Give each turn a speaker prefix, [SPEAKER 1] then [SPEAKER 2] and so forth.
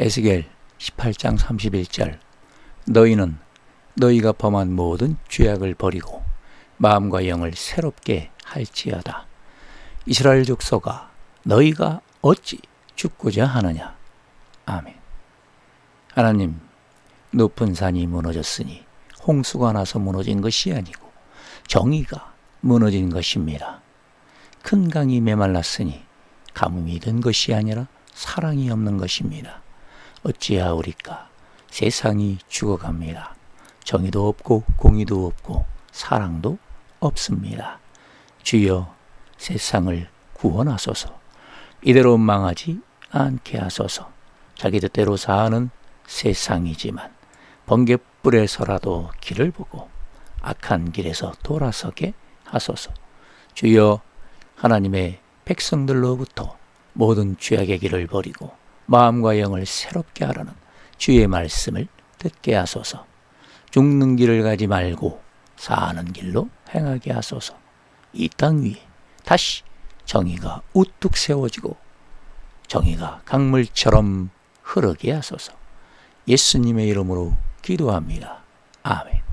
[SPEAKER 1] 에스겔 18장 31절 너희는 너희가 범한 모든 죄악을 버리고 마음과 영을 새롭게 할지어다. 이스라엘 족속아 너희가 어찌 죽고자 하느냐. 아멘. 하나님 높은 산이 무너졌으니 홍수가 나서 무너진 것이 아니고 정의가 무너진 것입니다. 큰 강이 메말랐으니 가뭄이 든 것이 아니라 사랑이 없는 것입니다. 어찌하오리까 세상이 죽어갑니다. 정의도 없고 공의도 없고 사랑도 없습니다. 주여 세상을 구원하소서. 이대로 망하지 않게 하소서. 자기 뜻대로 사는 세상이지만 번개불에서라도 길을 보고 악한 길에서 돌아서게 하소서. 주여 하나님의 백성들로부터 모든 죄악의 길을 버리고 마음과 영을 새롭게 하라는 주의 말씀을 듣게 하소서. 죽는 길을 가지 말고 사는 길로 행하게 하소서. 이 땅 위에 다시 정의가 우뚝 세워지고 정의가 강물처럼 흐르게 하소서. 예수님의 이름으로 기도합니다. 아멘.